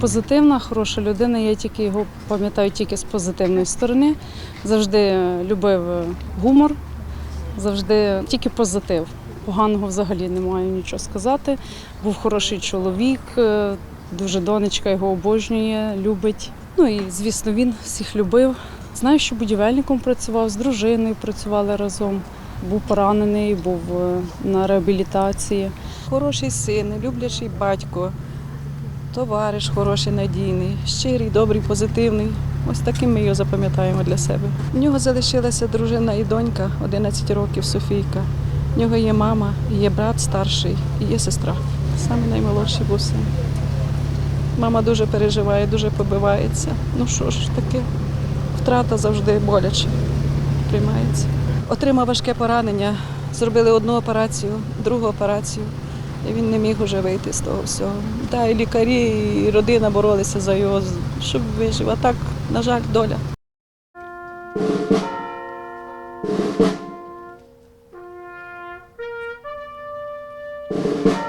Позитивна, хороша людина. Я тільки його пам'ятаю тільки з позитивної сторони. Завжди любив е, гумор, завжди тільки позитив. Поганого взагалі не маю нічого сказати. Був хороший чоловік, е, дуже донечка його обожнює, любить. Ну і звісно, він всіх любив. Знаю, що будівельником працював, з дружиною працювали разом. Був поранений, був е, на реабілітації. Хороший син, люблячий батько, товариш хороший, надійний, щирий, добрий, позитивний. Ось таким ми його запам'ятаємо для себе. У нього залишилася дружина і донька 11 років Софійка. В нього є мама, є брат старший і є сестра. Саме наймолодший був син. Мама дуже переживає, дуже побивається. Ну що ж таке, втрата завжди боляче приймається. Отримав важке поранення, зробили одну операцію, другу операцію. Він не міг уже вийти з того всього. Та і лікарі, і родина боролися за його, щоб вижив. А так, на жаль, доля. Thank